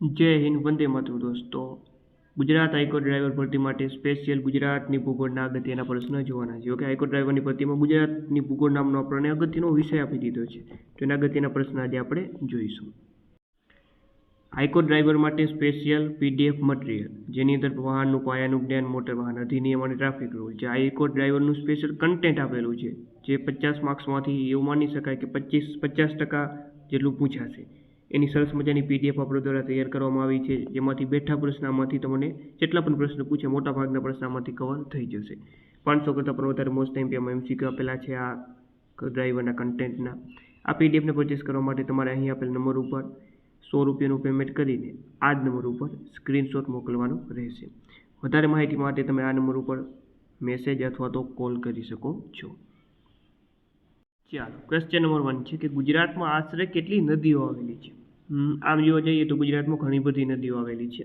જય હિન્દ, વંદે માતૃ દોસ્તો. ગુજરાત હાઈકોર્ટ ડ્રાઈવર ભરતી માટે સ્પેશિયલ ગુજરાતની ભૂગોળના અગત્યના પ્રશ્ન જોવાના છે. ઓકે, હાઈકોર્ટ ડ્રાઈવરની ભરતીમાં ગુજરાતની ભૂગોળ નામનો આપણને અગત્યનો વિષય આપી દીધો છે. તો એના અગત્યના પ્રશ્ન આજે આપણે જોઈશું. હાઈકોર્ટ ડ્રાઈવર માટે સ્પેશિયલ પીડીએફ મટીરિયલ, જેની અંદર વાહનનું, પાયાનું જ્ઞાન, મોટર વાહન અધિનિયમ અને ટ્રાફિક રૂલ જે હાઈકોર્ટ ડ્રાઈવરનું સ્પેશિયલ કન્ટેન્ટ આપેલું છે, જે પચાસ માર્ક્સમાંથી એવું માની શકાય કે પચીસ, પચાસ ટકા જેટલું પૂછાશે. એની સરસ મજાની પીડીએફ આપણા દ્વારા તૈયાર કરવામાં આવી છે, જેમાંથી બેઠા પ્રશ્નમાંથી તમને જેટલા પણ પ્રશ્ન પૂછે, મોટા ભાગના પ્રશ્નમાંથી કવર થઈ જશે. પાંચસો કરતાં પણ વધારે મોસ્ટ ટાઈમ એમ એમસીક્યુ આપેલા છે, આ ડ્રાઈવરના કન્ટેન્ટના આ પીડીએફને પરચેસ કરવા માટે તમારે અહીં આપેલ નંબર ઉપર સો રૂપિયાનું પેમેન્ટ કરીને આ જ નંબર ઉપર સ્ક્રીનશોટ મોકલવાનો રહેશે. વધારે માહિતી માટે તમે આ નંબર ઉપર મેસેજ અથવા તો કોલ કરી શકો છો. ચાલો ક્વેશ્ચન નંબર વન છે કે ગુજરાતમાં આશરે કેટલી નદીઓ આવેલી છે? આમ જોવા જઈએ તો ગુજરાતમાં ઘણી બધી નદીઓ આવેલી છે.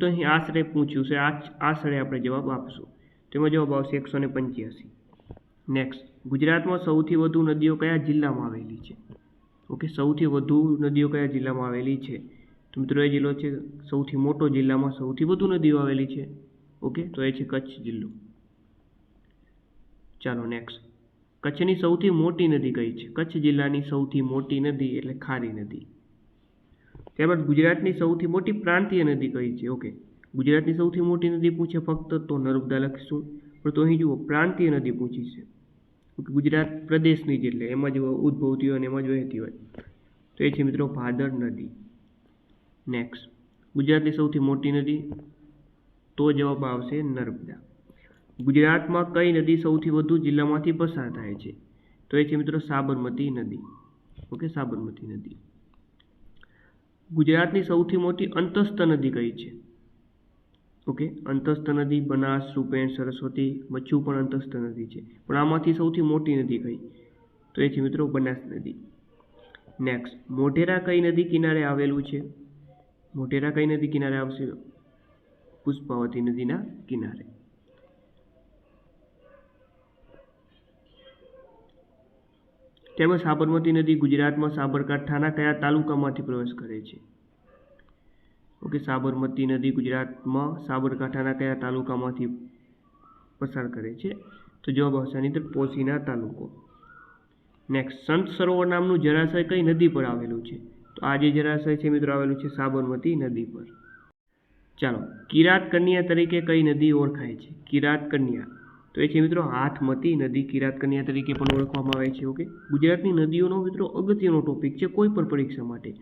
તો અહીં આશરે પૂછ્યું છે આશરે આપણે જવાબ આપશું. તેમાં જવાબ આવશે એકસો ને પંચ્યાસી. નેક્સ્ટ ગુજરાતમાં સૌથી વધુ નદીઓ કયા જિલ્લામાં આવેલી છે? ઓકે, સૌથી વધુ નદીઓ કયા જિલ્લામાં આવેલી છે? તો મિત્રો, એ જિલ્લો છે સૌથી મોટો જિલ્લામાં સૌથી વધુ નદીઓ આવેલી છે. ઓકે, તો એ છે કચ્છ જિલ્લો. ચાલો નેક્સ્ટ કચ્છની સૌથી મોટી નદી કઈ છે? કચ્છ જિલ્લાની સૌથી મોટી નદી એટલે ખારી નદી. ત્યારબાદ ગુજરાતની સૌથી મોટી પ્રાંતીય નદી કઈ છે? ઓકે. ગુજરાતની સૌથી મોટી નદી પૂછે ફક્ત, તો નર્મદા લખીશું. પણ તો અહીં જુઓ, પ્રાંતીય નદી પૂછી છે. ગુજરાત પ્રદેશની જ એટલે, એમાં જ ઉદ્ભવતી હોય અને એમાં જ વહેતી હોય. તો એ છે મિત્રો ભાદર નદી. નેક્સ્ટ ગુજરાતની સૌથી મોટી નદી, તો જવાબ આવશે નર્મદા. ગુજરાતમાં કઈ નદી સૌથી વધુ જિલ્લામાંથી પસાર થાય છે? તો એ છે મિત્રો સાબરમતી નદી. ઓકે, સાબરમતી નદી. ગુજરાતની સૌથી મોટી અંતસ્થ નદી કઈ છે? ઓકે, અંતસ્થ નદી બનાસ, રૂપેણ, સરસ્વતી, મચ્છુ પણ અંતસ્થ નદી છે. પણ આમાંથી સૌથી મોટી નદી કઈ? તો એ છે મિત્રો બનાસ નદી. નેક્સ્ટ મોઢેરા કઈ નદી કિનારે આવેલું છે? મોઢેરા કઈ નદી કિનારે આવશે? પુષ્પાવતી નદીના કિનારે. તેમજ સાબરમતી નદી ગુજરાતમાં સાબરકાંઠાના કયા તાલુકામાંથી પ્રવેશ કરે છે? ઓકે, સાબરમતી નદી ગુજરાતમાં સાબરકાંઠાના કયા તાલુકામાંથી પસાર કરે છે? તો જવાબ આવશે આની અંદર પોશીના તાલુકો. નેક્સ્ટ સંત સરોવર નામનું જળાશય કઈ નદી પર આવેલું છે? તો આ જે જળાશય છે મિત્રો, આવેલું છે સાબરમતી નદી પર. ચાલો, કિરાત કન્યા તરીકે કઈ નદી ઓળખાય છે? કિરાત કન્યા. તો એ છે મિત્રો હાથમતી નદી કિરાત કન્યા તરીકે પણ ઓળખવામાં આવે છે ઓકે ગુજરાતની નદીઓનો મિત્રો અગત્યનો ટોપિક છે કોઈ પણ પરીક્ષા માટે.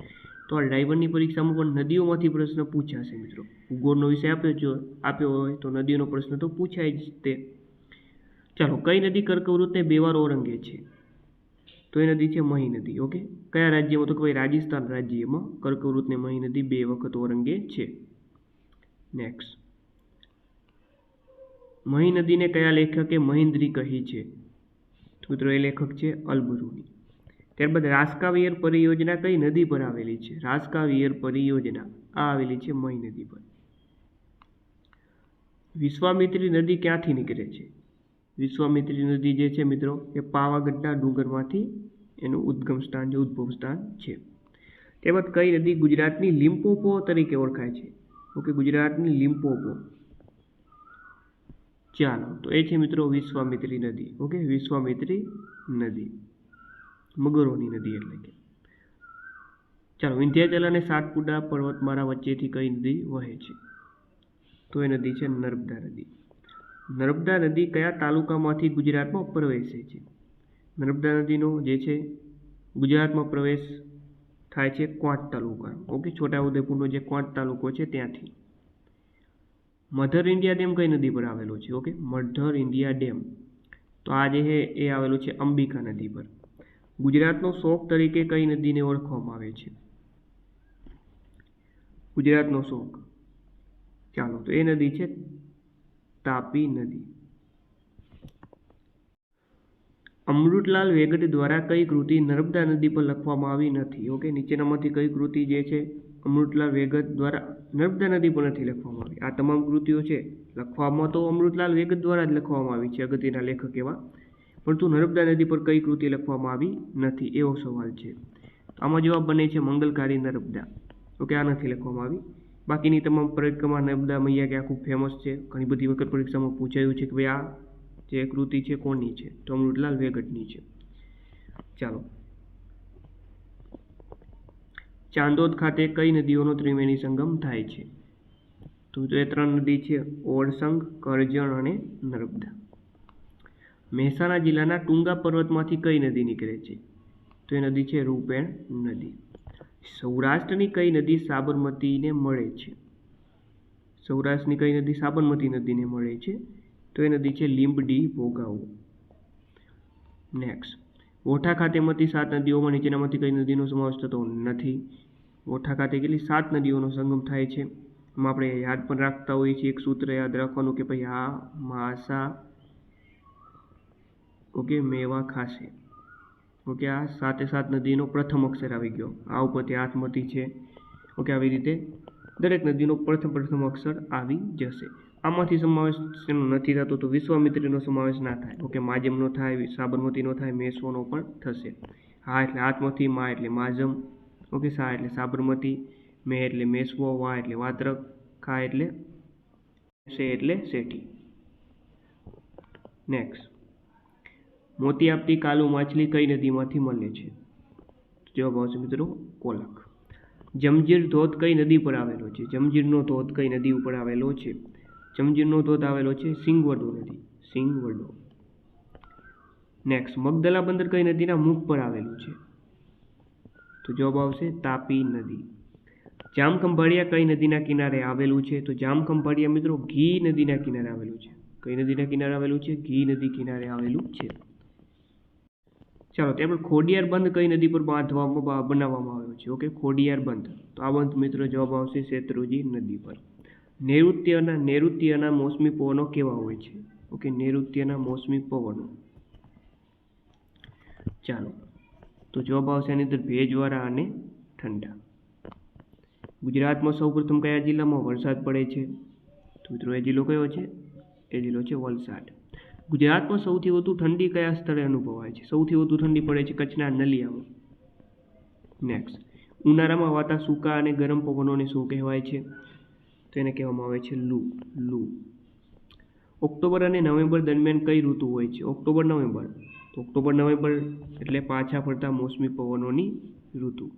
તો આ ડ્રાઈવરની પરીક્ષામાં પણ નદીઓમાંથી પ્રશ્ન પૂછાશે મિત્રો. ભૂગોળનો વિષય આપ્યો જો, આપ્યો હોય તો નદીઓનો પ્રશ્ન તો પૂછાય જ તે. ચાલો, કઈ નદી કર્કવૃતને બે વાર ઓરંગે છે? તો એ નદી છે મહી નદી ઓકે કયા રાજ્યમાં? તો કે ભાઈ રાજસ્થાન રાજ્યમાં કર્કવૃતને મહી નદી બે વખત ઓરંગે છે. નેક્સ્ટ મહી નદીને કયા લેખકે મહિન્દ્રી કહી છે? મિત્રો એ લેખક છે અલબરુની. ત્યારબાદ રાસકાવિયર પરિયોજના કઈ નદી પર આવેલી છે? રાસકાવિયર પરિયોજના. આ આવેલી છે મહી નદી પર. વિશ્વામિત્રી નદી ક્યાંથી નીકળે છે? વિશ્વામિત્રી નદી જે છે મિત્રો, એ પાવાગઢના ડુંગરમાંથી એનું ઉદ્ગમ સ્થાન જે ઉદ્ભવ સ્થાન છે. ત્યારબાદ કઈ નદી ગુજરાતની લિમ્પોપો તરીકે ઓળખાય છે? ઓકે, ગુજરાતની લિમ્પોપો ચાલો તો એ છે મિત્રો વિશ્વામિત્રી નદી. ઓકે વિશ્વામિત્રી નદી. મગરોની નદી એટલે કે. ચાલો, વિંધ્યાચલ અને સાતપુડા પર્વતમાળા વચ્ચેથી કઈ નદી વહે છે? તો એ નદી છે નર્મદા નદી. નર્મદા નદી કયા તાલુકામાંથી ગુજરાતમાં પ્રવેશે છે? નર્મદા નદીનો જે છે ગુજરાતમાં પ્રવેશ થાય છે ક્વાંટ તાલુકા ઓકે છોટાઉદેપુરનો જે ક્વાંટ તાલુકો છે ત્યાંથી. મધર ઇન્ડિયા ડેમ કઈ નદી પર આવેલો છે? ઓકે મધર ઇન્ડિયા ડેમ તો આ જે છે, એ આવેલું છે અંબિકા નદી પર. ગુજરાતનો શોખ તરીકે કઈ નદીને ઓળખવામાં આવે છે? ગુજરાતનો શોખ ચાલો, તો એ નદી છે તાપી નદી. અમૃતલાલ વેગડ દ્વારા કઈ કૃતિ નર્મદા નદી પર લખવામાં આવી નથી? ઓકે નીચેનામાંથી કઈ કૃતિ જે છે અમૃતલાલ વેગત દ્વારા નર્મદા નદી પર નથી લખવામાં આવી. આ તમામ કૃતિઓ છે, લખવામાં તો અમૃતલાલ વેગત દ્વારા જ લખવામાં આવી છે, અગત્યના લેખક એવા. પરંતુ નર્મદા નદી પર કઈ કૃતિ લખવામાં આવી નથી, એવો સવાલ છે. આમાં જવાબ બને છે મંગલકારી નર્મદા. ઓકે આ નથી લખવામાં આવી. બાકીની તમામ પરિક્રમા નર્મદા મૈયા કે આ ખૂબ ફેમસ છે. ઘણી બધી વખત પરીક્ષામાં પૂછાયું છે કે ભાઈ આ જે કૃતિ છે કોની છે? તો અમૃતલાલ વેગટની છે. ચાલો. ચાંદોદ ખાતે કઈ નદીઓનો ત્રિવેણી સંગમ થાય છે? તો એ ત્રણ નદી છે, ઓળસંગ, કરજણ અને નર્મદા. મહેસાણા જિલ્લાના ટુંગા પર્વતમાંથી કઈ નદી નીકળે છે? તો એ નદી છે રૂપેણ નદી. સૌરાષ્ટ્રની કઈ નદી સાબરમતીને મળે છે? સૌરાષ્ટ્રની કઈ નદી સાબરમતી નદીને મળે છે? તો એ નદી છે લીંબડી ભોગાવો. નેક્સ્ટ ઓઠા ખાતે મળતી સાત નદીઓમાં નીચેનામાંથી કઈ નદીનો સમાવેશ થતો નથી. ઓઠા ખાતે કેટલી સાત નદીઓનો સંગમ થાય છે. એમાં આપણે યાદ પણ રાખતા હોઈએ છીએ, એક સૂત્ર યાદ રાખવાનું કે ભાઈ આ માસા, ઓકે, મેવા ખાશે. ઓકે, આ સાતે સાત નદીનો પ્રથમ અક્ષર આવી ગયો. આ ઉપરથી આત્મતી છે. ઓકે, આવી રીતે દરેક નદીનો પ્રથમ પ્રથમ અક્ષર આવી જશે. આમાંથી સમાવેશ શેનો નથી થતો તો વિશ્વામિત્રીનો સમાવેશ ના થાય. ઓકે, માજમનો થાય સાબરમતીનો થાય, મેસોનો પણ થશે. હા, એટલે આત્મથી મા એટલે માજમ. ઓકે સા એટલે સાબરમતી, મે એટલે મેસવો, વા એટલે વાત્રક ખા એટલે શે એટલે શેઠી. નેક્સ્ટ મોતી આપતી કાલુ માછલી કઈ નદીમાંથી મળે છે? જવાબ આવશે મિત્રો કોલક. જમજીર ધોધ કઈ નદી પર આવેલો છે? જમજીરનો ધોધ કઈ નદી ઉપર આવેલો છે? જમજીરનો ધોધ આવેલો છે સિંગવડો નદી. સિંગવડો. નેક્સ્ટ મગદલા બંદર કઈ નદીના મુખ પર આવેલું છે? તો જવાબ આવશે તાપી નદી. જામખંભાળિયા કઈ નદીના કિનારે આવેલું છે? તો જામખંભાળિયા મિત્રો ઘી નદીના કિનારે આવેલું છે. કઈ નદીના કિનારે આવેલું છે? ઘી નદી કિનારે આવેલું છે. ચાલો ત્યારબાદ ખોડિયાર બંધ કઈ નદી પર બાંધવામાં બનાવવામાં આવ્યો છે? ઓકે, ખોડિયાર બંધ. તો આ બંધ મિત્રો જવાબ આવશે શેત્રુજી નદી પર. નૈઋત્યના નૈઋત્યના મોસમી પવનો કેવા હોય છે? ઓકે, નૈઋત્યના મોસમી પવનો. ચાલો તો જવાબ આવશે એની અંદર ભેજવાળા અને ઠંડા. ગુજરાતમાં સૌપ્રથમ કયા જિલ્લામાં વરસાદ પડે છે? તો મિત્રો, એ જિલ્લો કયો છે? એ જિલ્લો છે વલસાડ. ગુજરાતમાં સૌથી વધુ ઠંડી કયા સ્થળે અનુભવાય છે? સૌથી વધુ ઠંડી પડે છે કચ્છના નલિયામાં. નેક્સ્ટ ઉનાળામાં વાતા સૂકા અને ગરમ પવનોને શું કહેવાય છે? તો એને કહેવામાં આવે છે લૂ. લૂ. ઓક્ટોબર અને નવેમ્બર દરમિયાન કઈ ઋતુ હોય છે? October, November. ઓક્ટોબર, નવેમ્બર એટલે પાછા ફરતા મોસમી પવનોની ઋતુ.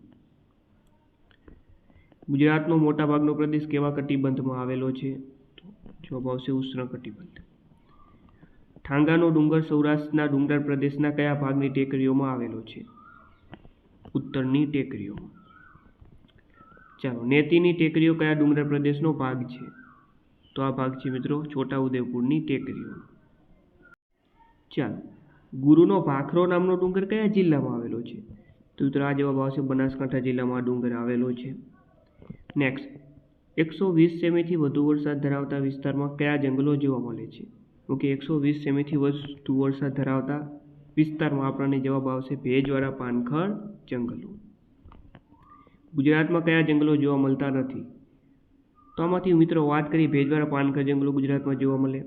ગુજરાતનો મોટાભાગનો પ્રદેશ કેવા કટિબંધમાં આવેલો છે? જવાબ આવશે ઉષ્ણ કટિબંધ. ઠાંગાનો ડુંગર સૌરાષ્ટ્રના ડુંગરાળ પ્રદેશના કયા ભાગની ટેકરીઓમાં આવેલો છે? ઉત્તરની ટેકરીઓમાં ચાલો, નેતીની ટેકરીઓ કયા ડુંગરાળ પ્રદેશનો ભાગ છે? તો આ ભાગ છે મિત્રો, છોટાઉદેપુરની ટેકરીઓ. ચાલો ગુરુનો ભાખરો નામનો ડુંગર કયા જિલ્લામાં આવેલો છે? તો મિત્રો જવાબ આવશે બનાસકાંઠા જિલ્લામાં ડુંગર આવેલો છે. નેક્સ્ટ એકસો વીસ સેમીથી વધુ વરસાદ ધરાવતા વિસ્તારમાં કયા જંગલો જોવા મળે છે? ઓકે, એકસો વીસ સેમીથી વધુ વરસાદ ધરાવતા વિસ્તારમાં આપણને જવાબ આવશે ભેજવાળા પાનખર જંગલો. ગુજરાતમાં કયા જંગલો જોવા મળતા નથી? તો આમાંથી મિત્રો વાત કરી ભેજવાળા પાનખર જંગલો ગુજરાતમાં જોવા મળે.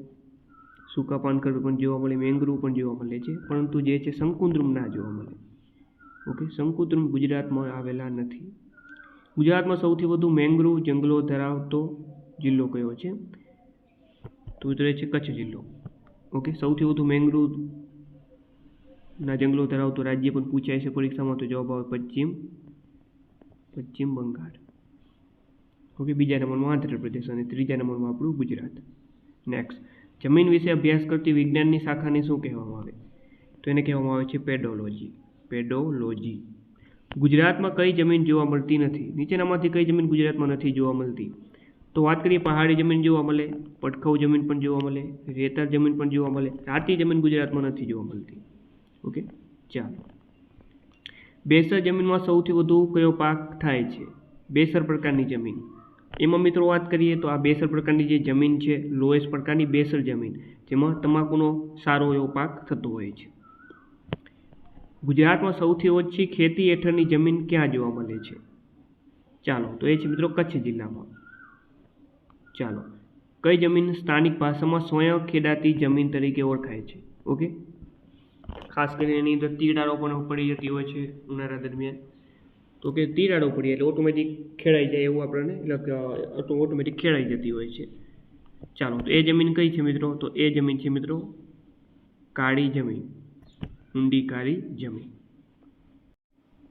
સૂકા પાનખર પણ જોવા મળે મેંગ્રુવ પણ જોવા મળે છે. પરંતુ જે છે શંકુદ્રુમ ના જોવા મળે. ઓકે શંકુદ્રુમ ગુજરાતમાં આવેલા નથી. ગુજરાતમાં સૌથી વધુ મેંગ્રુવ જંગલો ધરાવતો જિલ્લો કયો છે? તો ઉતરે છે કચ્છ જિલ્લો. ઓકે સૌથી વધુ મેંગ્રુવ ના જંગલો ધરાવતો રાજ્ય પણ પૂછાય છે પરીક્ષામાં તો જવાબ આવે પશ્ચિમ પશ્ચિમ બંગાળ. ઓકે બીજા નંબરમાં આંધ્રપ્રદેશ અને ત્રીજા નંબરમાં આપણું ગુજરાત. નેક્સ્ટ જમીન વિશે અભ્યાસ કરતી વિજ્ઞાનની શાખાને શું કહેવામાં આવે? તો એને કહેવામાં આવે છે પેડોલોજી. પેડોલોજી. ગુજરાતમાં કઈ જમીન જોવા મળતી નથી? નીચેનામાંથી કઈ જમીન ગુજરાતમાં નથી જોવા મળતી? તો વાત કરીએ પહાડી જમીન જોવા મળે પટખઉ જમીન પણ જોવા મળે, રેતાળ જમીન પણ જોવા મળે, રાતી જમીન ગુજરાતમાં નથી જોવા મળતી. ઓકે? ચાલો. બેસર જમીનમાં સૌથી વધુ કયો પાક થાય છે? બેસર પ્રકારની જમીન. એમાં મિત્રો વાત કરીએ તો આ બેસર પ્રકારની જે જમીન છે, લોએસ્ટ પ્રકારની બેસર જમીન, જેમાં તમાકુનો સારો એવો પાક થતો હોય છે. ગુજરાતમાં સૌથી ઓછી ખેતી હેઠળની જમીન ક્યાં જોવા મળે છે? ચાલો, તો એ છે મિત્રો કચ્છ જિલ્લામાં. ચાલો, કઈ જમીન સ્થાનિક ભાષામાં સ્વયં ખેડાતી જમીન તરીકે ઓળખાય છે? ઓકે? ખાસ કરીને એની અંદર તીડારો પણ પડી જતી હોય છે ઉનાળા દરમિયાન. તો કે તિરાડો પડી એટલે ઓટોમેટિક ખેડાઈ જાય એવું આપણને, એટલે ઓટોમેટિક ખેડાઈ જતી હોય છે. ચાલો, તો એ જમીન કઈ છે મિત્રો? તો એ જમીન છે મિત્રો, કાળી જમીન, ઊંડી કાળી જમીન.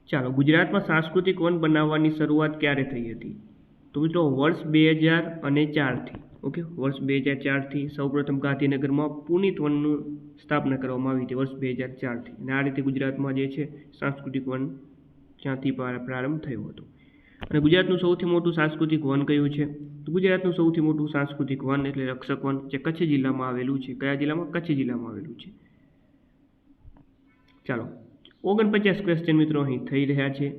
ચાલો, ગુજરાતમાં સાંસ્કૃતિક વન બનાવવાની શરૂઆત ક્યારે થઈ હતી? તો મિત્રો, વર્ષ બે હજાર અને ચારથી ઓકે? વર્ષ બે હજાર ચારથી સૌપ્રથમ ગાંધીનગરમાં પુનિત વનનું સ્થાપના કરવામાં આવી હતી, વર્ષ બે હજાર ચારથી અને આ રીતે ગુજરાતમાં જે છે, સાંસ્કૃતિક વન પ્રા- પ્રારંભ થયો હતો. અને ગુજરાતનું સૌથી મોટું સાંસ્કૃતિક વન કયું છે? તો ગુજરાતનું સૌથી મોટું સાંસ્કૃતિક વન એટલે રક્ષક વન જે કચ્છ જિલ્લામાં આવેલું છે. કયા જિલ્લામાં? કચ્છ જિલ્લામાં આવેલું છે. ચાલો, ઓગણપચાસ ક્વેશ્ચન મિત્રો અહીં થઈ રહ્યા છે.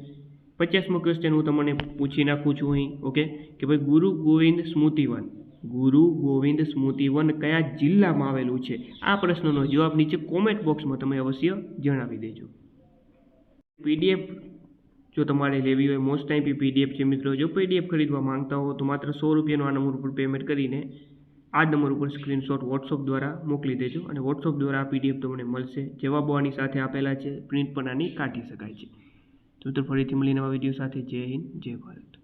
પચાસમો ક્વેશ્ચન હું તમને પૂછી નાખું છું અહીં ઓકે કે ભાઈ ગુરુ ગોવિંદ સ્મૃતિવન ગુરુ ગોવિંદ સ્મૃતિવન કયા જિલ્લામાં આવેલું છે? આ પ્રશ્નનો જવાબ નીચે કોમેન્ટ બોક્સમાં તમે અવશ્ય જણાવી દેજો. પીડીએફ જો તમારે લેવી હોય મોસ્ટ ટાઈમ પીડીએફ છે મિત્રો. જો પીડીએફ ખરીદવા માંગતા હો, તો માત્ર સો રૂપિયાનો આ નંબર ઉપર પેમેન્ટ કરીને આ નંબર ઉપર સ્ક્રીનશોટ વોટ્સઅપ દ્વારા મોકલી દેજો અને વોટ્સઅપ દ્વારા આ પીડીએફ તમને મળશે. જવાબો આની સાથે આપેલા છે. પ્રિન્ટ પણ આની કાઢી શકાય છે. તો ફરીથી મળીને નવા વીડિયો સાથે. જય હિન્દ, જય ભારત.